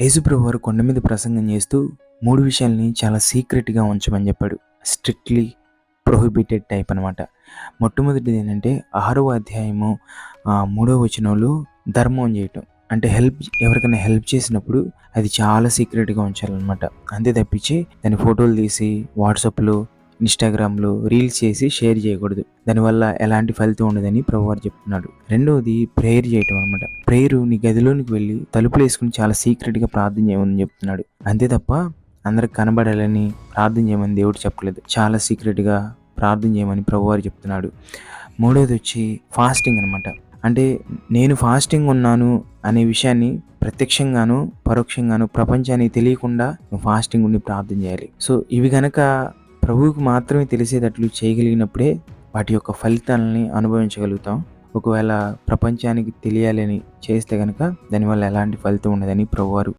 యేసుప్రభు వారు కొండ మీద ప్రసంగం చేస్తూ మూడు విషయాల్ని చాలా సీక్రెట్గా ఉంచమని చెప్పాడు. స్ట్రిక్ట్లీ ప్రొహిబిటెడ్ టైప్ అనమాట మొట్టమొదటిది ఏంటంటే ఆరవ అధ్యాయము మూడో వచనంలో ధర్మం చేయటం. అంటే హెల్ప్ ఎవరికైనా హెల్ప్ చేసినప్పుడు అది చాలా సీక్రెట్గా ఉంచాలన్నమాట. అంతే తప్పించి దాని ఫోటోలు తీసి వాట్సాప్లో ఇన్స్టాగ్రామ్లో రీల్స్ చేసి షేర్ చేయకూడదు. దానివల్ల ఎలాంటి ఫలితం ఉండదని ప్రభువారు చెప్తున్నాడు రెండవది ప్రేయర్ చేయటం అనమాట ప్రేయర్ నీ గదిలోనికి వెళ్ళి తలుపులు వేసుకుని చాలా సీక్రెట్గా ప్రార్థన చేయమని చెప్తున్నాడు. అంతే తప్ప అందరికి కనబడాలని ప్రార్థన చేయమని దేవుడు చెప్పలేదు. చాలా సీక్రెట్గా ప్రార్థన చేయమని ప్రభువారు చెప్తున్నాడు. మూడవది వచ్చి ఫాస్టింగ్ అనమాట అంటే నేను ఫాస్టింగ్ ఉన్నాను అనే విషయాన్ని ప్రత్యక్షంగాను పరోక్షంగాను ప్రపంచానికి తెలియకుండా నువ్వు ఫాస్టింగ్ ఉండి ప్రార్థన చేయాలి. సో ఇవి గనక ప్రభువుకు మాత్రమే తెలిసేటట్లు చేయగలిగినప్పుడే వాటి యొక్క ఫలితాలని అనుభవించగలుగుతాం. ఒకవేళ ప్రపంచానికి తెలియాలని చేస్తే కనుక దానివల్ల ఎలాంటి ఫలితం ఉండదని ప్రభువారు